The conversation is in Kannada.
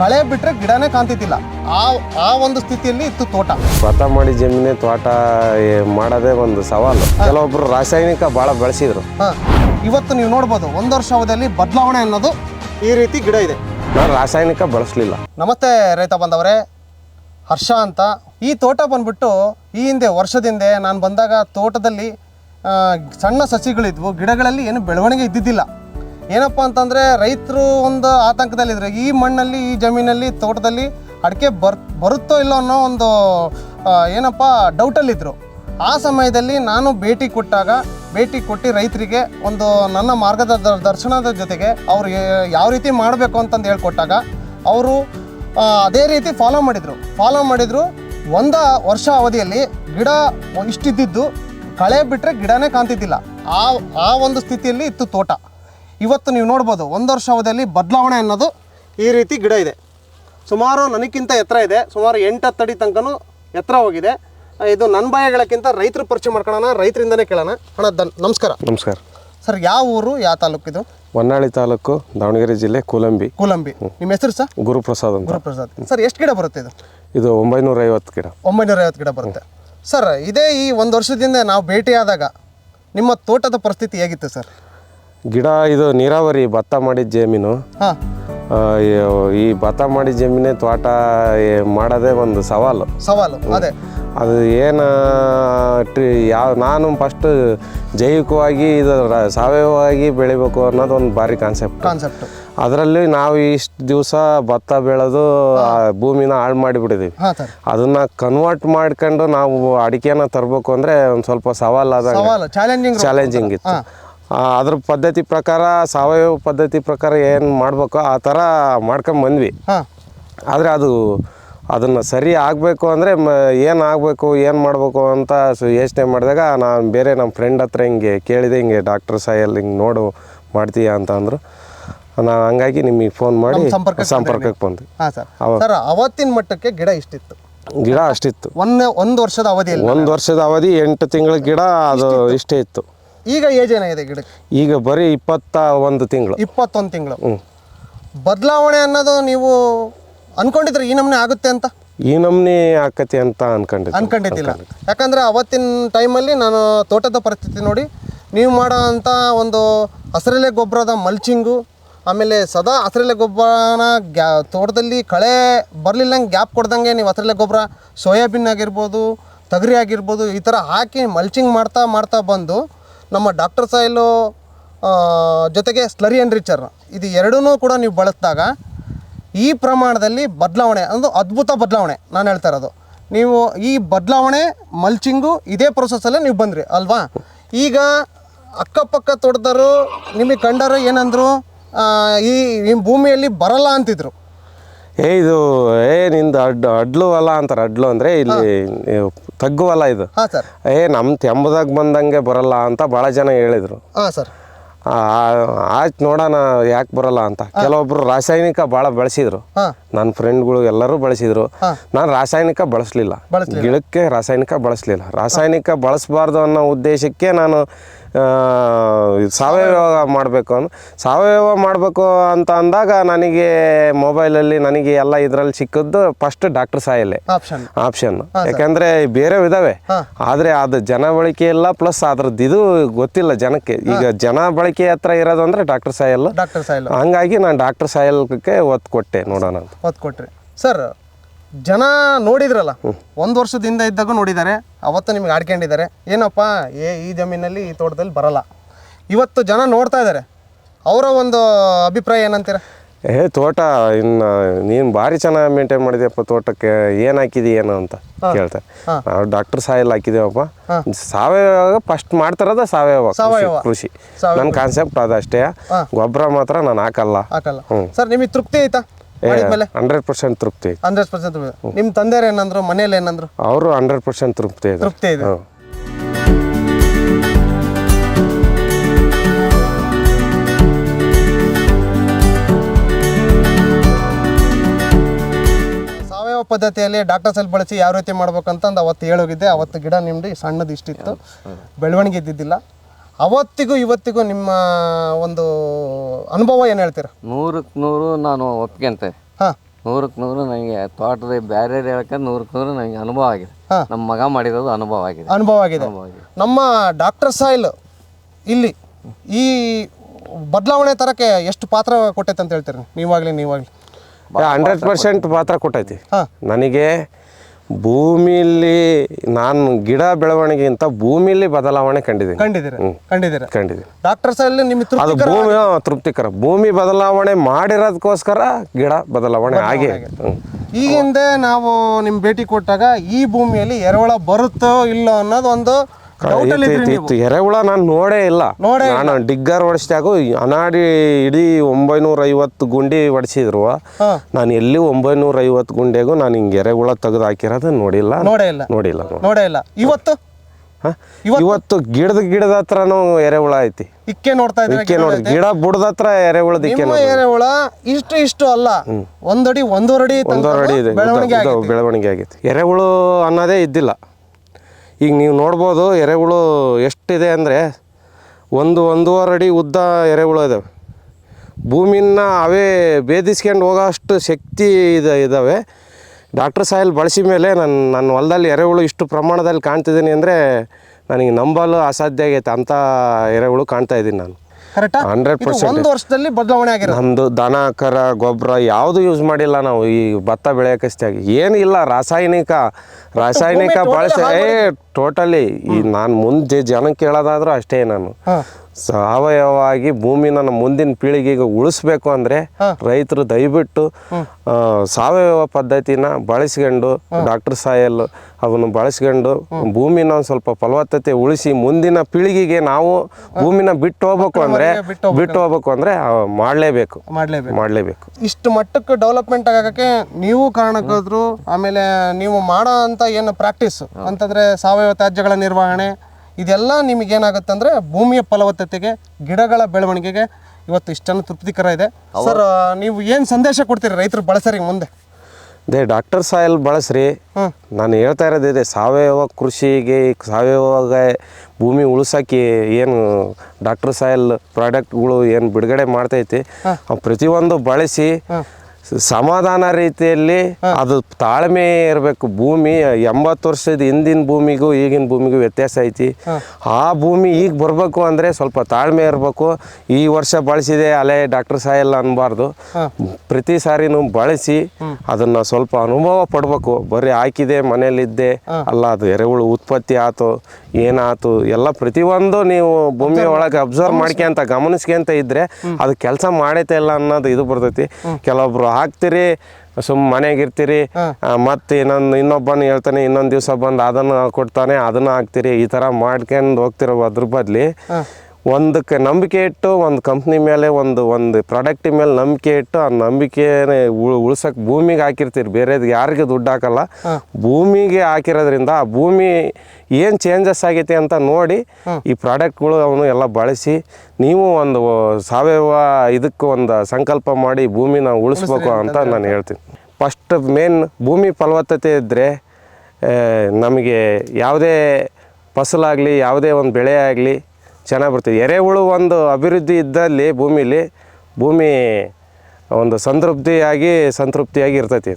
ಕಳೆ ಬಿಟ್ರೆ ಗಿಡನೇ ಕಾಣ್ತಿದ್ದಿಲ್ಲ. ಆ ಆ ಒಂದು ಸ್ಥಿತಿಯಲ್ಲಿ ಇತ್ತು ತೋಟ. ಸ್ವತಃ ಮಾಡಿ ಜಮೀನೆ ತೋಟ ಮಾಡೋದೇ ಒಂದು ಸವಾಲು. ಕೆಲವೊಬ್ರು ರಾಸಾಯನಿಕ ಭಾಳ ಬೆಳೆಸಿದ್ರು. ಹಾ. ಇವತ್ತು ನೀವು ನೋಡ್ಬೋದು ಒಂದು ವರ್ಷ ಅವಧಿಯಲ್ಲಿ ಬದಲಾವಣೆ ಅನ್ನೋದು ಈ ರೀತಿ ಗಿಡ ಇದೆ. ನಾನು ರಾಸಾಯನಿಕ ಬಳಸಲಿಲ್ಲ. ನಮಸ್ತೆ ರೈತ ಬಂದವರೇ. ಹರ್ಷ ಅಂತ. ಈ ತೋಟ ಬಂದ್ಬಿಟ್ಟು ಈ ಹಿಂದೆ ವರ್ಷದಿಂದೆ ನಾನು ಬಂದಾಗ ತೋಟದಲ್ಲಿ ಸಣ್ಣ ಸಸಿಗಳಿದ್ವು ಗಿಡಗಳಲ್ಲಿ ಏನು ಬೆಳವಣಿಗೆ ಇದ್ದಿದ್ದಿಲ್ಲ. ಏನಪ್ಪ ಅಂತಂದರೆ ರೈತರು ಒಂದು ಆತಂಕದಲ್ಲಿದ್ರು ಈ ಮಣ್ಣಲ್ಲಿ, ಈ ಜಮೀನಲ್ಲಿ, ತೋಟದಲ್ಲಿ ಅಡಿಕೆ ಬರ್, ಬರುತ್ತೋ ಇಲ್ಲೋ ಅನ್ನೋ ಒಂದು ಏನಪ್ಪ ಡೌಟಲ್ಲಿದ್ದರು ಆ ಸಮಯದಲ್ಲಿ ನಾನು ಭೇಟಿ ಕೊಟ್ಟಾಗ, ಭೇಟಿ ಕೊಟ್ಟು ರೈತರಿಗೆ ಒಂದು ನನ್ನ ಮಾರ್ಗದ ದರ್ಶನದ ಜೊತೆಗೆ ಅವ್ರು ಯಾವ ರೀತಿ ಮಾಡಬೇಕು ಅಂತಂದು ಹೇಳ್ಕೊಟ್ಟಾಗ ಅವರು ಅದೇ ರೀತಿ ಫಾಲೋ ಮಾಡಿದರು. ಫಾಲೋ ಮಾಡಿದರು. ಒಂದು ವರ್ಷ ಅವಧಿಯಲ್ಲಿ ಗಿಡ ಇಷ್ಟಿದ್ದಿದ್ದು ಕಳೆ ಬಿಟ್ಟರೆ ಗಿಡನೇ ಕಾಣ್ತಿದ್ದಿಲ್ಲ. ಆ ಆ ಒಂದು ಸ್ಥಿತಿಯಲ್ಲಿ ಇತ್ತು ತೋಟ. ಇವತ್ತು ನೀವು ನೋಡ್ಬೋದು ಒಂದು ವರ್ಷ ಅವಧಿಯಲ್ಲಿ ಬದಲಾವಣೆ ಅನ್ನೋದು ಈ ರೀತಿ ಗಿಡ ಇದೆ. ಸುಮಾರು ನನಗಿಂತ ಎತ್ತರ ಇದೆ ಸುಮಾರು ಎಂಟತ್ತು ಅಡಿ ತನಕನೂ ಎತ್ತರ ಹೋಗಿದೆ. ಇದು ನನ್ನ ಬಾಯಗಳಕ್ಕಿಂತ ರೈತರು ಪರಿಚಯ ಮಾಡ್ಕೊಳ್ಳೋಣ ರೈತರಿಂದನೇ ಕೇಳೋಣ. ಹಣ ದನ್ ನಮಸ್ಕಾರ. ನಮಸ್ಕಾರ. ಸರ್ ಯಾವ ಊರು ಯಾವ ತಾಲೂಕು ಇದು? ಹೊನ್ನಾಳಿ ತಾಲೂಕು ದಾವಣಗೆರೆ ಜಿಲ್ಲೆ ಕೂಲಂಬಿ. ಕೂಲಂಬಿ. ನಿಮ್ಮ ಹೆಸರು ಸರ್? ಗುರುಪ್ರಸಾದ್ ಅಂತ. ಗುರುಪ್ರಸಾದ್. ಸರ್ ಎಷ್ಟು ಗಿಡ ಬರುತ್ತೆ ಇದು? ಇದು ಒಂಬೈನೂರ ಐವತ್ತು ಗಿಡ. ಒಂಬೈನೂರ ಐವತ್ತು ಗಿಡ ಬರುತ್ತೆ. ಸರ್ ಇದೇ ಈ ಒಂದು ವರ್ಷದಿಂದ ನಾವು ಭೇಟಿಯಾದಾಗ ನಿಮ್ಮ ತೋಟದ ಪರಿಸ್ಥಿತಿ ಹೇಗಿತ್ತು ಸರ್? ಗಿಡ ಇದು ನೀರಾವರಿ ಭತ್ತ ಮಾಡಿದ ಜಮೀನು. ಈ- ಭತ್ತ ಮಾಡಿದ ಜಮೀನೆ ತೋಟ ಮಾಡೋದೇ ಒಂದು ಸವಾಲು. ಸವಾಲು ಅದೇ. ಅದು ಏನು ಟ್ರಿ ಯಾವ ನಾನು ಫಸ್ಟ್ ಜೈವಿಕವಾಗಿ ಇದು ಸಾವಯವವಾಗಿ ಬೆಳಿಬೇಕು ಅನ್ನೋದು ಒಂದು ಭಾರಿ ಕಾನ್ಸೆಪ್ಟ್ ಕಾನ್ಸೆಪ್ಟ್ ಅದರಲ್ಲಿ ನಾವು ಇಷ್ಟು ದಿವಸ ಭತ್ತ ಬೆಳೆದು ಭೂಮಿನ ಹಾಳು ಮಾಡಿಬಿಟ್ಟಿದ್ದೀವಿ ಅದನ್ನ ಕನ್ವರ್ಟ್ ಮಾಡ್ಕೊಂಡು ನಾವು ಅಡಿಕೆನ ತರಬೇಕು ಅಂದರೆ ಒಂದು ಸ್ವಲ್ಪ ಸವಾಲಾದ ಸವಾಲು ಚಾಲೆಂಜಿಂಗ್ ಚಾಲೆಂಜಿಂಗ್ ಇತ್ತು. ಅದ್ರ ಪದ್ಧತಿ ಪ್ರಕಾರ ಸಾವಯವ ಪದ್ಧತಿ ಪ್ರಕಾರ ಏನು ಮಾಡಬೇಕು ಆ ಥರ ಮಾಡ್ಕೊಂಡ್ ಬಂದ್ವಿ. ಆದರೆ ಅದು ಅದನ್ನು ಸರಿ ಆಗಬೇಕು ಅಂದರೆ ಮ ಏನು ಆಗಬೇಕು ಏನು ಮಾಡಬೇಕು ಅಂತ ಸೊ ಯೋಚನೆ ಮಾಡಿದಾಗ ನಾನು ಬೇರೆ ನಮ್ಮ ಫ್ರೆಂಡ್ ಹತ್ರ ಹಿಂಗೆ ಕೇಳಿದೆ ಹಿಂಗೆ ಡಾಕ್ಟರ್ ಸಾಯಲ್ ಹಿಂಗೆ ನೋಡು ಮಾಡ್ತೀಯಾ ಅಂತ ಅಂದರು. ನಾನು ಹಂಗಾಗಿ ನಿಮಗೆ ಫೋನ್ ಮಾಡಿ ಸಂಪರ್ಕಕ್ಕೆ ಬಂದ್ವಿ ಬಂದೆ. ಸರ್. ಅವತ್ತಿನ ಮಟ್ಟಕ್ಕೆ ಗಿಡ ಇಷ್ಟಿತ್ತು. ಗಿಡ ಅಷ್ಟಿತ್ತು. ಒಂದು ಒಂದು ವರ್ಷದ ಅವಧಿ ಒಂದು ವರ್ಷದ ಅವಧಿ ಎಂಟು ತಿಂಗಳ ಗಿಡ ಅದು ಇಷ್ಟೇ ಇತ್ತು. ಈಗ ಏಜ್ ಏನಾಗಿದೆ ಗಿಡಕ್ಕೆ? ಈಗ ಬರೀ ಇಪ್ಪತ್ತ ಒಂದು ತಿಂಗಳು. ಇಪ್ಪತ್ತೊಂದು ತಿಂಗಳು. ಹ್ಞೂ ಬದಲಾವಣೆ ಅನ್ನೋದು ನೀವು ಅನ್ಕೊಂಡಿದ್ರೆ ಈ ನಮ್ನೆ ಆಗುತ್ತೆ ಅಂತ? ಈ ನಮ್ನಿ ಆಕತಿ ಅಂತ ಅನ್ಕೊಂಡಿದ್ದೆ ಅನ್ಕೊಂಡಿದ್ದಿಲ್ಲ ಯಾಕಂದ್ರೆ ಅವತ್ತಿನ ಟೈಮಲ್ಲಿ ನಾನು ತೋಟದ ಪರಿಸ್ಥಿತಿ ನೋಡಿ ನೀವು ಮಾಡೋ ಅಂಥ ಒಂದು ಹಸಿರೆಲೆ ಗೊಬ್ಬರದ ಮಲ್ಚಿಂಗು ಆಮೇಲೆ ಸದಾ ಹಸಿರೆಲೆ ಗೊಬ್ಬರನ ಗ್ಯಾ ತೋಟದಲ್ಲಿ ಕಳೆ ಬರಲಿಲ್ಲಂಗೆ ಗ್ಯಾಪ್ ಕೊಡ್ದಂಗೆ ನೀವು ಹಸಿರೆಲೆ ಗೊಬ್ಬರ ಸೋಯಾಬೀನ್ ಆಗಿರ್ಬೋದು ತೊಗರಿ ಆಗಿರ್ಬೋದು ಈ ಥರ ಹಾಕಿ ಮಲ್ಚಿಂಗ್ ಮಾಡ್ತಾ ಮಾಡ್ತಾ ಬಂದು ನಮ್ಮ ಡಾಕ್ಟರ್ ಸಾಯಿಲು ಜೊತೆಗೆ ಸ್ಲರಿ ಎನ್ರಿಚರ್ ಇದು ಎರಡೂ ಕೂಡ ನೀವು ಬಳಸಿದಾಗ ಈ ಪ್ರಮಾಣದಲ್ಲಿ ಬದಲಾವಣೆ, ಒಂದು ಅದ್ಭುತ ಬದಲಾವಣೆ ನಾನು ಹೇಳ್ತಾ ಇರೋದು. ನೀವು ಈ ಬದಲಾವಣೆ ಮಲ್ಚಿಂಗು ಇದೇ ಪ್ರೊಸೆಸ್ಸಲ್ಲೇ ನೀವು ಬಂದ್ರಿ, ಅಲ್ವಾ? ಈಗ ಅಕ್ಕಪಕ್ಕ ತೋಟದವರು ನಿಮಗೆ ಕಂಡರು ಏನಂದರು ಈ ಭೂಮಿಯಲ್ಲಿ ಬರಲ್ಲ ಅಂತಿದ್ರು. ಏ ಇದು ಏ ನಿಂದು ಅಡ್ ಅಡ್ಲು ಹೊಲ ಅಂತಾರೆ. ಅಡ್ಲು ಅಂದರೆ ಇಲ್ಲಿ ತಗ್ಗುವಲ್ಲ ತಗ್ಗು ಹೊಲ ಇದು. ಹಾಂ ಸರ್. ಏ ನಮ್ಮ ತೆಂಬದಾಗ ಬಂದಂಗೆ ಬರಲ್ಲ ಅಂತ ಭಾಳ ಜನ ಹೇಳಿದರು. ಹಾಂ ಸರ್. ಆಯ್ತು ನೋಡೋಣ ಯಾಕೆ ಬರಲ್ಲ ಅಂತ. ಕೆಲವೊಬ್ರು ರಾಸಾಯನಿಕ ಭಾಳ ಬಳಸಿದ್ರು. ನನ್ನ ಫ್ರೆಂಡ್ಗಳು ಎಲ್ಲರೂ ಬಳಸಿದ್ರು. ನಾನು ರಾಸಾಯನಿಕ ಬಳಸಲಿಲ್ಲ. ಗಿಡಕ್ಕೆ ರಾಸಾಯನಿಕ ಬಳಸಲಿಲ್ಲ. ರಾಸಾಯನಿಕ ಬಳಸಬಾರ್ದು ಅನ್ನೋ ಉದ್ದೇಶಕ್ಕೆ ನಾನು ಸಾವಯವ ಮಾಡಬೇಕು ಅಂತ ಸಾವಯವ ಮಾಡಬೇಕು ಅಂತ ಅಂದಾಗ ನನಗೆ ಮೊಬೈಲಲ್ಲಿ ನನಗೆ ಎಲ್ಲ ಇದರಲ್ಲಿ ಸಿಕ್ಕಿದ್ದು ಫಸ್ಟ್ ಡಾಕ್ಟರ್ ಸಾಯಲ್ಲೇ ಆಪ್ಷನ್ ಆಪ್ಷನ್ ಯಾಕಂದ್ರೆ ಬೇರೆ ಇದಾವೆ ಆದ್ರೆ ಅದು ಜನ ಬಳಕೆ ಇಲ್ಲ ಪ್ಲಸ್ ಅದ್ರದ್ದು ಇದು ಗೊತ್ತಿಲ್ಲ ಜನಕ್ಕೆ. ಈಗ ಜನ ಬಳಕೆ ಹತ್ರ ಇರೋದು ಅಂದ್ರೆ ಡಾಕ್ಟರ್ ಸಾಯಲ್. ಡಾಕ್ಟರ್ ಸಾಯಲ್. ಹಂಗಾಗಿ ನಾನು ಡಾಕ್ಟರ್ ಸಾಯಲ್ಗೆ ಒತ್ತು ಕೊಟ್ಟೆ ನೋಡೋಣ ಅಂತ. ಒತ್ತು ಕೊಟ್ರಿ. ಸರ್ ಜನ ನೋಡಿದ್ರಲ್ಲ ಒಂದು ವರ್ಷದಿಂದ ಇದ್ದಾಗ ನೋಡಿದ್ದಾರೆ ಅವತ್ತು ನಿಮ್ಗೆ ಆಡ್ಕೊಂಡಿದ್ದಾರೆ. ಏನಪ್ಪ ಏ ಈ ಜಮೀನಲ್ಲಿ ಈ ತೋಟದಲ್ಲಿ ಬರಲ್ಲ. ಇವತ್ತು ಜನ ನೋಡ್ತಾ ಇದ್ದಾರೆ. ಅವರ ಒಂದು ಅಭಿಪ್ರಾಯ ಏನಂತೀರ? ಏ ತೋಟ ಇನ್ನು ನೀನು ಭಾರಿ ಚೆನ್ನಾಗಿ ಮೇಂಟೈನ್ ಮಾಡಿದ್ಯಪ್ಪ ತೋಟಕ್ಕೆ ಏನು ಹಾಕಿದಿ ಏನು ಅಂತ ಕೇಳ್ತಾರೆ ನಾವು ಡಾಕ್ಟರ್ ಸಾಯಲ್ ಹಾಕಿದೇವಪ್ಪ. ಸಾವಯವ ಫಸ್ಟ್ ಮಾಡ್ತಾರದ ಸಾವಯವ ಕೃಷಿ- ನನ್ನ ಕಾನ್ಸೆಪ್ಟ್ ಅದಷ್ಟೇ ಗೊಬ್ಬರ ಮಾತ್ರ ನಾನು ಹಾಕಲ್ಲ. ಸರ್ ನಿಮಗೆ ತೃಪ್ತಿ ಆಯ್ತಾ? ಹಂಡ್ರೆಡ್ ಪರ್ಸೆಂಟ್ ತೃಪ್ತಿ ಹಂಡ್ರೆಡ್ ಪರ್ಸೆಂಟ್ ನಿಮ್ಮ ತಂದೆಯರು ಏನಂದ್ರು ಮನೇಲಿ ಏನಂದ್ರು ಅವರು ಹಂಡ್ರೆಡ್ ಪರ್ಸೆಂಟ್ ತೃಪ್ತಿ ತೃಪ್ತಿ ಇದೆ ಪದ್ಧತಿಯಲ್ಲಿ ಡಾಕ್ಟರ್ ಸೆಲ್ ಬಳಸಿ ಯಾವ ರೀತಿ ಮಾಡ್ಬೇಕಂತ ಅಂದು ಅವತ್ತು ಹೇಳೋಗಿದ್ದೆ. ಅವತ್ತು ಗಿಡ ನಿಮ್ದು ಸಣ್ಣದು ಇಷ್ಟಿತ್ತು. ಬೆಳವಣಿಗೆ ಇದ್ದಿದ್ದಿಲ್ಲ. ಅವತ್ತಿಗೂ ಇವತ್ತಿಗೂ ನಿಮ್ಮ ಒಂದು ಅನುಭವ ಏನು ಹೇಳ್ತೀರಾ? ನೂರಕ್ಕೆ ನೂರು ನಾನು ಒಪ್ಕೊಂತೆ ಹಾಂ. ನೂರಕ್ಕೆ ನೂರು ನನಗೆ ತೋಟದ ಬೇರೆ ಹೇಳಕ್ಕೆ ನೂರಕ್ಕೆ ನೂರು ನನಗೆ ಅನುಭವ ಆಗಿದೆ. ಹಾ. ನಮ್ಮ ಮಗ ಮಾಡಿರೋದು ಅನುಭವ ಆಗಿದೆ. ಅನುಭವ ಆಗಿದೆ. ಅನುಭವ ಆಗಿದೆ. ನಮ್ಮ ಡಾಕ್ಟರ್ ಸಾಯಿಲ್ ಇಲ್ಲಿ ಈ ಬದಲಾವಣೆ ತರಕ್ಕೆ ಎಷ್ಟು ಪಾತ್ರ ಕೊಟ್ಟೈತೆ ಅಂತ ಹೇಳ್ತೀರಿ ನೀವಾಗಲಿ ನೀವಾಗಲಿ. ಹಂಡ್ರೆಡ್ ಪರ್ಸೆಂಟ್ ಪಾತ್ರ ಕೊಟ್ಟೈತಿ. ನನಗೆ ಭೂಮಿಲಿ ನಾನು ಗಿಡ ಬೆಳವಣಿಗೆಗಿಂತ ಭೂಮಿಲಿ ಬದಲಾವಣೆ ಕಂಡಿದ್ದೀನಿ. ಕಂಡಿದ್ದೀರ? ಕಂಡಿದ್ದೀರ? ಕಂಡಿದ್ದೀನಿ. ಡಾಕ್ಟರ್ ನಿಮಗೆ ಅದು ತೃಪ್ತಿಕರ ಭೂಮಿ ತೃಪ್ತಿಕರ. ಭೂಮಿ ಬದಲಾವಣೆ ಮಾಡಿರೋದಕ್ಕೋಸ್ಕರ ಗಿಡ ಬದಲಾವಣೆ ಆಗಿ. ಈ ಹಿಂದೆ ನಾವು ನಿಮ್ ಭೇಟಿ ಕೊಟ್ಟಾಗ ಈ ಭೂಮಿಯಲ್ಲಿ ಎರೆಹುಳ ಬರುತ್ತೋ ಇಲ್ಲೋ ಅನ್ನೋದು ಒಂದು ಇತ್ತು. ಎರೆಹುಳ ನಾನು ನೋಡೇ ಇಲ್ಲ. ನಾನು ಡಿಗ್ಗರ್ ಹೊಡಿಸಿದಾಗ ಅನಾಡಿ ಇಡೀ ಒಂಬೈನೂರ ಐವತ್ತು ಗುಂಡಿ ಹೊಡಿಸಿದ್ರು. ನಾನು ಎಲ್ಲಿ ಒಂಬೈನೂರ ಐವತ್ತು ಗುಂಡೆಗೂ ನಾನು ಹಿಂಗೆ ಎರೆಹುಳ ತೆಗೆದು ಹಾಕಿರೋದು ನೋಡಿಲ್ಲ. ನೋಡಿಲ್ಲ ನೋಡಿಲ್ಲ ನೋಡಿ. ನೋಡೇ ಇಲ್ಲ. ಇವತ್ತು? ಇವತ್ತು? ಗಿಡದ ಗಿಡದ ಹತ್ರನೂ ಎರೆಹುಳ ಐತಿ. ಇಕ್ಕೆ ನೋಡ್ತಾ ಇಕ್ಕೆ ನೋಡಿ ಗಿಡ ಬುಡದ ಹತ್ರ ಎರೆಹುಳದ ಇಕ್ಕೆ ಎರೆಹುಳ ಇಷ್ಟು ಇಷ್ಟು ಅಲ್ಲ. ಒಂದಡಿ ಒಂದೂವರೆ ಅಡಿ ಒಂದೂವರೆ ಅಡಿ ಇದೆ ಬೆಳವಣಿಗೆ ಆಗಿತ್ತು ಎರೆಹುಳು ಅನ್ನೋದೇ ಇದ್ದಿಲ್ಲ. ಈಗ ನೀವು ನೋಡ್ಬೋದು ಎರೆಹುಳು ಎಷ್ಟಿದೆ ಅಂದರೆ ಒಂದು ಒಂದೂವರೆ ಅಡಿ ಉದ್ದ ಎರೆಹುಳು ಇದಾವೆ. ಭೂಮಿನ ಅವೇ ಭೇದಿಸ್ಕೊಂಡು ಹೋಗೋಷ್ಟು ಶಕ್ತಿ ಇದೆ ಇದ್ದಾವೆ ಡಾಕ್ಟರ್ ಸಾಯಿಲ್ ಬಳಸಿ ಮೇಲೆ ನನ್ನ ನನ್ನ ಹೊಲದಲ್ಲಿ ಎರೆಹುಳು ಇಷ್ಟು ಪ್ರಮಾಣದಲ್ಲಿ ಕಾಣ್ತಿದ್ದೀನಿ ಅಂದರೆ ನನಗೆ ನಂಬಲು ಅಸಾಧ್ಯ ಆಗೈತೆ ಅಂಥ ಎರೆಹುಳು ಕಾಣ್ತಾ ಇದ್ದೀನಿ ನಾನು. ಕರೆಕ್ಟಾ? 100% ಒಂದು ವರ್ಷದಲ್ಲಿ ಬದಲಾವಣೆ ಆಗಿರೋದು. ನಮ್ದು ದನ ಕರ ಗೊಬ್ಬರ ಯಾವುದು ಯೂಸ್ ಮಾಡಿಲ್ಲ ನಾವು. ಈ ಭತ್ತ ಬೆಳೆಯೋಕಷ್ಟಾಗಿ ಏನಿಲ್ಲ ರಾಸಾಯನಿಕ ರಾಸಾಯನಿಕ ಬಳಸಿ ಏ ಟೋಟಲಿ ಈ ನಾನು ಮುಂದೆ ಜನಕ್ಕೆ ಹೇಳೋದಾದ್ರೂ ಅಷ್ಟೇ ನಾನು. ಸಾವಯವವಾಗಿ ಭೂಮಿನ ನಮ್ಮ ಮುಂದಿನ ಪೀಳಿಗೆಗೆ ಉಳಿಸ್ಬೇಕು ಅಂದ್ರೆ ರೈತರು ದಯವಿಟ್ಟು ಸಾವಯವ ಪದ್ಧತಿನ ಬಳಸ್ಕೊಂಡು ಡಾಕ್ಟರ್ ಸಾಯಲ್ ಅವನ್ನ ಬಳಸ್ಕೊಂಡು ಭೂಮಿನ ಒಂದು ಸ್ವಲ್ಪ ಫಲವತ್ತತೆ ಉಳಿಸಿ ಮುಂದಿನ ಪೀಳಿಗೆಗೆ ನಾವು ಭೂಮಿನ ಬಿಟ್ಟು ಹೋಗ್ಬೇಕು ಅಂದ್ರೆ ಬಿಟ್ಟು ಹೋಗ್ಬೇಕು ಅಂದ್ರೆ ಮಾಡಲೇಬೇಕು. ಮಾಡ್ಲೇಬೇಕು. ಮಾಡಲೇಬೇಕು. ಇಷ್ಟು ಮಟ್ಟಕ್ಕೆ ಡೆವಲಪ್ಮೆಂಟ್ ಆಗಕ್ಕೆ ನೀವು ಕಾರಣಕ್ಕಾದ್ರು ಆಮೇಲೆ ನೀವು ಮಾಡೋ ಅಂತ ಏನು ಪ್ರಾಕ್ಟೀಸ್ ಅಂತಂದ್ರೆ ಸಾವಯವ ತ್ಯಾಜ್ಯಗಳ ನಿರ್ವಹಣೆ ಇದೆಲ್ಲ ನಿಮಗೇನಾಗುತ್ತೆ ಅಂದರೆ ಭೂಮಿಯ ಫಲವತ್ತತೆಗೆ ಗಿಡಗಳ ಬೆಳವಣಿಗೆಗೆ ಇವತ್ತು ಇಷ್ಟನ್ನು ತೃಪ್ತಿಕರ ಇದೆ. ಸರ್ ನೀವು ಏನು ಸಂದೇಶ ಕೊಡ್ತೀರಿ ರೈತರು ಬಳಸರಿ ಮುಂದೆ? ದೇ ಡಾಕ್ಟರ್ ಸಾಯಲ್ ಬಳಸ್ರಿ. ನಾನು ಹೇಳ್ತಾ ಇರೋದಿದೆ ಸಾವಯವ ಕೃಷಿಗೆ ಸಾವಯವ ಭೂಮಿ ಉಳಿಸೋಕೆ ಏನು ಡಾಕ್ಟರ್ ಸಾಯಲ್ ಪ್ರಾಡಕ್ಟ್ಗಳು ಏನು ಬಿಡುಗಡೆ ಮಾಡ್ತೈತಿ ಪ್ರತಿಯೊಂದು ಬಳಸಿ ಸಮಾಧಾನ ರೀತಿಯಲ್ಲಿ ಅದು ತಾಳ್ಮೆ ಇರಬೇಕು. ಭೂಮಿ ಎಂಬತ್ತು ವರ್ಷದ ಹಿಂದಿನ ಭೂಮಿಗೂ ಈಗಿನ ಭೂಮಿಗೂ ವ್ಯತ್ಯಾಸ ಐತಿ. ಆ ಭೂಮಿ ಈಗ ಬರಬೇಕು ಅಂದರೆ ಸ್ವಲ್ಪ ತಾಳ್ಮೆ ಇರಬೇಕು. ಈ ವರ್ಷ ಬಳಸಿದೆ ಅಲೆ ಡಾಕ್ಟರ್ ಸಾಯಲ್ಲ ಅನ್ಬಾರ್ದು. ಪ್ರತಿ ಸಾರಿನೂ ಬಳಸಿ ಅದನ್ನ ಸ್ವಲ್ಪ ಅನುಭವ ಪಡಬೇಕು. ಬರೀ ಹಾಕಿದೆ ಮನೇಲಿದ್ದೆ ಅಲ್ಲ ಅದು ಎರೆಹುಳು ಉತ್ಪತ್ತಿ ಆಯ್ತು ಏನಾಯ್ತು ಎಲ್ಲ ಪ್ರತಿಯೊಂದು ನೀವು ಭೂಮಿ ಒಳಗೆ ಅಬ್ಸರ್ವ್ ಮಾಡ್ಕೊಂತ ಗಮನಿಸ್ಕೊಂತ ಇದ್ರೆ ಅದು ಕೆಲಸ ಮಾಡೈತೆ ಇಲ್ಲ ಅನ್ನೋದು ಇದು ಬರ್ತೈತಿ. ಕೆಲವೊಬ್ರು ಹಾಕ್ತಿರಿ ಸುಮ್ ಮನೆಗೆ ಇರ್ತೀರಿ ಮತ್ತೆ ಇನ್ನೊಂದು ಇನ್ನೊಬ್ಬನ ಹೇಳ್ತಾನೆ ಇನ್ನೊಂದು ದಿವಸ ಬಂದು ಅದನ್ನು ಕೊಡ್ತಾನೆ ಅದನ್ನು ಹಾಕ್ತೀರಿ ಈ ಥರ ಮಾಡ್ಕೊಂಡು ಹೋಗ್ತಿರೋ ಅದ್ರ ಬದ್ಲಿ ಒಂದಕ್ಕೆ ನಂಬಿಕೆ ಇಟ್ಟು ಒಂದು ಕಂಪ್ನಿ ಮೇಲೆ ಒಂದು ಒಂದು ಪ್ರಾಡಕ್ಟ್ ಮೇಲೆ ನಂಬಿಕೆ ಇಟ್ಟು ಆ ನಂಬಿಕೆನೇ ಉಳ್ಸಕ್ಕೆ ಭೂಮಿಗೆ ಹಾಕಿರ್ತೀರಿ. ಬೇರೆದು ಯಾರಿಗೆ ದುಡ್ಡು ಹಾಕಲ್ಲ. ಭೂಮಿಗೆ ಹಾಕಿರೋದ್ರಿಂದ ಆ ಭೂಮಿ ಏನು ಚೇಂಜಸ್ ಆಗೈತಿ ಅಂತ ನೋಡಿ ಈ ಪ್ರಾಡಕ್ಟ್ಗಳು ಅವನು ಎಲ್ಲ ಬಳಸಿ ನೀವು ಒಂದು ಸಾವಯವ ಇದಕ್ಕೆ ಒಂದು ಸಂಕಲ್ಪ ಮಾಡಿ ಭೂಮಿನ ಉಳಿಸ್ಬೇಕು ಅಂತ ನಾನು ಹೇಳ್ತೀನಿ. ಫಸ್ಟ್ ಮೇನ್ ಭೂಮಿ ಫಲವತ್ತತೆ ಇದ್ದರೆ ನಮಗೆ ಯಾವುದೇ ಫಸಲಾಗಲಿ ಯಾವುದೇ ಒಂದು ಬೆಳೆ ಆಗಲಿ ಚೆನ್ನಾಗಿ ಬರ್ತದೆ. ಎರೆಹುಳು ಒಂದು ಅಭಿವೃದ್ಧಿ ಇದ್ದಲ್ಲಿ ಭೂಮಿಲಿ ಭೂಮಿ ಒಂದು ಸಂತೃಪ್ತಿಯಾಗಿ ಸಂತೃಪ್ತಿಯಾಗಿ ಇರ್ತೈತಿ